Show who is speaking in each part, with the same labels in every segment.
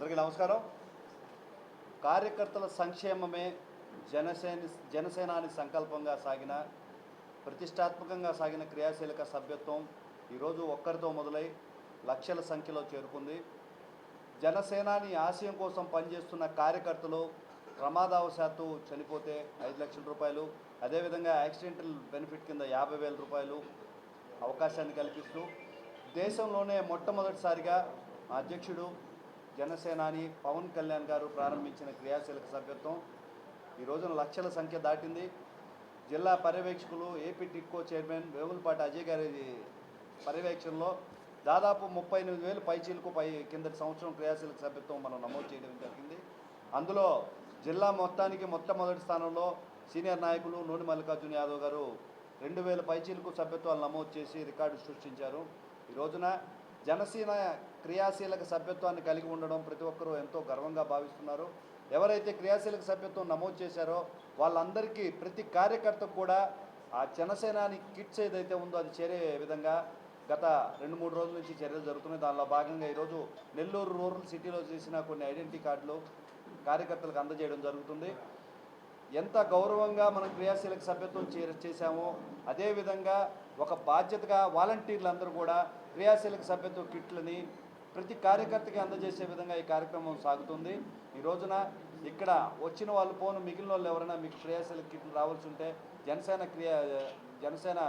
Speaker 1: అందరికీ నమస్కారం. కార్యకర్తల సంక్షేమమే జనసేన జనసేనాని సంకల్పంగా సాగిన ప్రతిష్టాత్మకంగా సాగిన క్రియాశీలక సభ్యత్వం ఈరోజు ఒక్కరితో మొదలై లక్షల సంఖ్యలో చేరుకుంది. జనసేనాని ఆశయం కోసం పనిచేస్తున్న కార్యకర్తలు ప్రమాదవశాత్తు చనిపోతే ఐదు లక్షల రూపాయలు అదేవిధంగా యాక్సిడెంటల్ బెనిఫిట్ కింద యాభై వేల రూపాయలు అవకాశాన్ని కల్పిస్తూ దేశంలోనే మొట్టమొదటిసారిగా అధ్యక్షుడు జనసేనాని పవన్ కళ్యాణ్ గారు ప్రారంభించిన క్రియాశీలక సభ్యత్వం ఈ రోజున లక్షల సంఖ్య దాటింది. జిల్లా పర్యవేక్షకులు AP TIDCO chairman Vemulapati Ajay గారి పర్యవేక్షణలో దాదాపు ముప్పై ఎనిమిది వేలు పైచీలకు పై కిందటి సంవత్సరం క్రియాశీలక సభ్యత్వం మనం నమోదు చేయడం జరిగింది. అందులో జిల్లా మొత్తానికి మొట్టమొదటి స్థానంలో సీనియర్ నాయకులు నూనె మల్లికార్జున యాదవ్ గారు రెండు వేల పైచీలకు సభ్యత్వాలు నమోదు చేసి రికార్డు సృష్టించారు. ఈ రోజున జనసేన క్రియాశీలక సభ్యత్వాన్ని కలిగి ఉండడం ప్రతి ఒక్కరూ ఎంతో గర్వంగా భావిస్తున్నారు. ఎవరైతే క్రియాశీలక సభ్యత్వం నమోదు చేశారో వాళ్ళందరికీ ప్రతి కార్యకర్తకు కూడా ఆ జనసేనాని కిట్స్ ఏదైతే ఉందో అది చేరే విధంగా గత రెండు మూడు రోజుల నుంచి చర్యలు జరుగుతున్నాయి. దానిలో భాగంగా ఈరోజు నెల్లూరు రూరల్ సిటీలో చేసిన కొన్ని ఐడెంటిటీ కార్డులు కార్యకర్తలకు అందజేయడం జరుగుతుంది. ఎంత గౌరవంగా మనం క్రియాశీలక సభ్యత్వం చేర చేశామో అదేవిధంగా ఒక బాధ్యతగా వాలంటీర్లందరూ కూడా క్రియాశీలక సభ్యత్వ కిట్లని ప్రతి కార్యకర్తకి అందజేసే విధంగా ఈ కార్యక్రమం సాగుతుంది. ఈ రోజున ఇక్కడ వచ్చిన వాళ్ళు పోను మిగిలిన వాళ్ళు ఎవరైనా మీకు క్రియాశీలక కిట్లు రావాల్సి ఉంటే జనసేన క్రియా జనసేన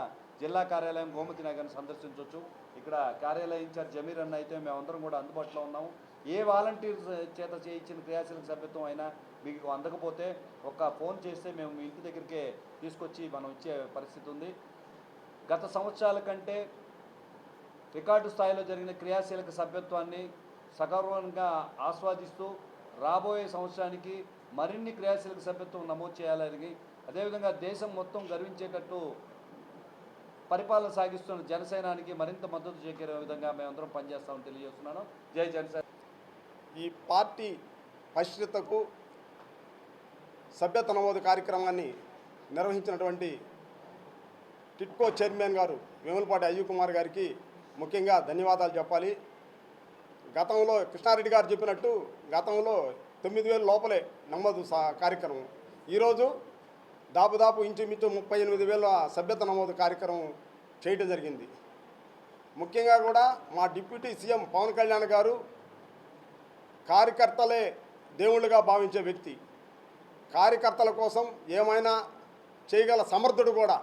Speaker 1: జిల్లా కార్యాలయం గోమతి నగర్ని సందర్శించవచ్చు ఇక్కడ కార్యాలయ ఇన్ఛార్జ్ జమీర్ అన్న అయితే మేమందరం కూడా అందుబాటులో ఉన్నాము. ఏ వాలంటీర్ చేత చేయించిన క్రియాశీలక సభ్యత్వం అయినా మీకు అందకపోతే ఒక ఫోన్ చేస్తే మేము మీ ఇంటి దగ్గరికే తీసుకొచ్చి మనం ఇచ్చే పరిస్థితి ఉంది. గత సంవత్సరాల కంటే రికార్డు స్థాయిలో జరిగిన క్రియాశీలక సభ్యత్వాన్ని సగర్వంగా ఆస్వాదిస్తూ రాబోయే సంవత్సరానికి మరిన్ని క్రియాశీలక సభ్యత్వం నమోదు చేయాలని అదేవిధంగా దేశం మొత్తం గర్వించేటట్టు పరిపాలన సాగిస్తున్న జనసేనానికి మరింత మద్దతు చేకూరే విధంగా మేమందరం పనిచేస్తామని తెలియజేస్తున్నాను. జై జనసేన.
Speaker 2: ఈ పార్టీ పరిశ్రతకు సభ్యత నమోదు కార్యక్రమాన్ని నిర్వహించినటువంటి టిట్కో చైర్మన్ గారు వేములపాటి అయ్యూ కుమార్ గారికి ముఖ్యంగా ధన్యవాదాలు చెప్పాలి. గతంలో కృష్ణారెడ్డి గారు చెప్పినట్టు గతంలో తొమ్మిది వేల లోపలే నమోదు కార్యక్రమం. ఈరోజు దాపుదాపు ఇంచుమించు ముప్పై ఎనిమిది వేల సభ్యత నమోదు కార్యక్రమం చేయటం జరిగింది. ముఖ్యంగా కూడా మా డిప్యూటీ సీఎం పవన్ కళ్యాణ్ గారు కార్యకర్తలే దేవుళ్ళుగా భావించే వ్యక్తి. కార్యకర్తల కోసం ఏమైనా చేయగల సమర్థుడు కూడా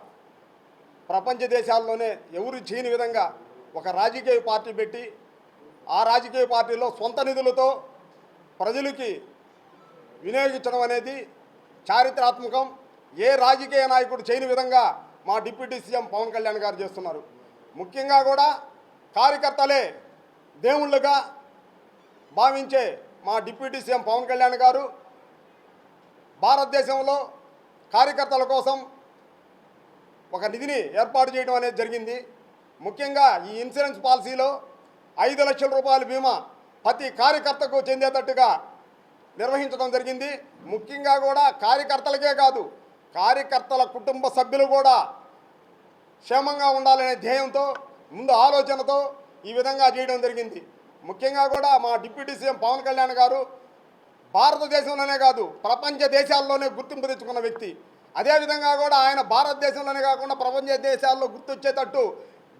Speaker 2: ప్రపంచ దేశాల్లోనే ఎవరు చేయని విధంగా ఒక రాజకీయ పార్టీ పెట్టి ఆ రాజకీయ పార్టీలో సొంత నిధులతో ప్రజలకి వినియోగించడం అనేది చారిత్రాత్మకం. ఏ రాజకీయ నాయకుడు చేయని విధంగా మా డిప్యూటీ సీఎం పవన్ కళ్యాణ్ గారు చేస్తున్నారు. ముఖ్యంగా కూడా కార్యకర్తలే దేవుళ్ళుగా భావించే మా డిప్యూటీ సీఎం పవన్ కళ్యాణ్ గారు భారతదేశంలో కార్యకర్తల కోసం ఒక నిధిని ఏర్పాటు చేయడం అనేది జరిగింది. ముఖ్యంగా ఈ ఇన్సూరెన్స్ పాలసీలో ఐదు లక్షల రూపాయల బీమా ప్రతి కార్యకర్తకు చెందేటట్టుగా నిర్వహించడం జరిగింది. ముఖ్యంగా కూడా కార్యకర్తలకే కాదు కార్యకర్తల కుటుంబ సభ్యులు కూడా క్షేమంగా ఉండాలనే ధ్యేయంతో ముందు ఆలోచనతో ఈ విధంగా చేయడం జరిగింది. ముఖ్యంగా కూడా మా డిప్యూటీ సీఎం పవన్ కళ్యాణ్ గారు భారతదేశంలోనే కాదు ప్రపంచ దేశాల్లోనే గుర్తింపు తెచ్చుకున్న వ్యక్తి. అదేవిధంగా కూడా ఆయన భారతదేశంలోనే కాకుండా ప్రపంచ దేశాల్లో గుర్తొచ్చేటట్టు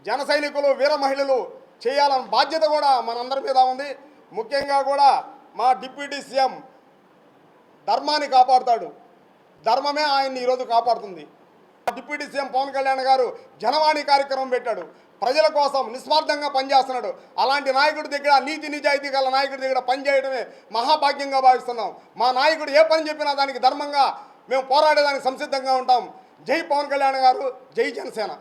Speaker 2: జన సైనికులు వీర మహిళలు చేయాలన్న బాధ్యత కూడా మనందరి మీద ఉంది. ముఖ్యంగా కూడా మా డిప్యూటీ సీఎం ధర్మాన్ని కాపాడుతాడు. ధర్మమే ఆయన్ని ఈరోజు కాపాడుతుంది. డిప్యూటీ సీఎం పవన్ కళ్యాణ్ గారు జనవాణి కార్యక్రమం పెట్టాడు. ప్రజల కోసం నిస్వార్థంగా పనిచేస్తున్నాడు. అలాంటి నాయకుడి దగ్గర నీతి నిజాయితీ గల నాయకుడి దగ్గర పనిచేయడమే మహాభాగ్యంగా భావిస్తున్నాం. మా నాయకుడు ఏ పని చెప్పినా దానికి ధర్మంగా మేము పోరాడేదానికి సంసిద్ధంగా ఉంటాం. జై పవన్ కళ్యాణ్ గారు జై జనసేన.